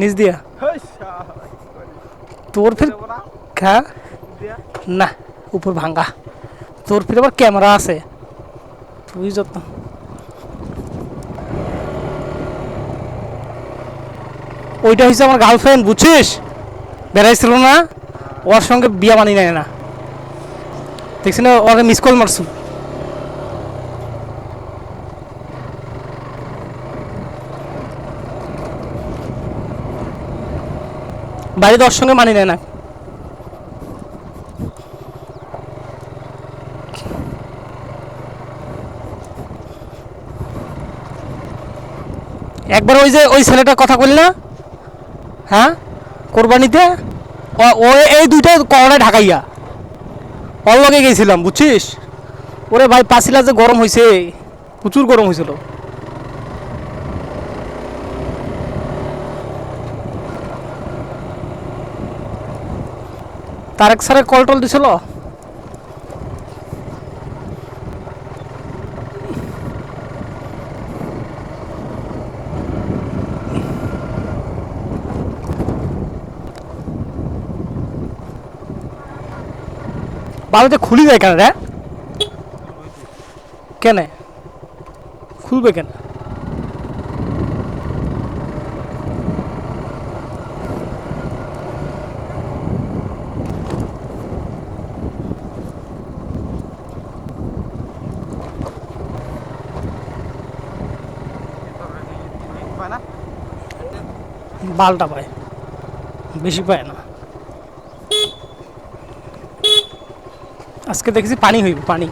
নিচ দিয়া? তোর ফির? খা না? উপর ভাঙ্গা। তোর ফির আবার ক্যামেরা আছে। তুই যত ওইটা হচ্ছে আমার গার্লফ্রেন্ড বুঝছিস? বেড়াইছিল না? ওর সঙ্গে বিয়া মানি নেয় না। দেখছি না ওকে মিস কল মারছু। ওর সঙ্গে মানি নেয় না। একবার ওই যে, ওই ছেলেটার কথা বললি না? হ্যাঁ? কোরবানিতে? ও- এই দুইটা করোনায় ঢাকাইয়া। ওর লগে গেছিলাম, বুঝছিস? ওরে ভাই, পাঁচিলা যে গরম হয়েছে প্রচুর গরম হয়েছিল তারেক স্যারের কল টল দিছিল? বাড়িতে খুলি যায় কেন রে? কেন? খুলবে কেন? পায় না? বালটা পায়। বেশি পায় না। আজকে দেখেছি পানি হইব পানি।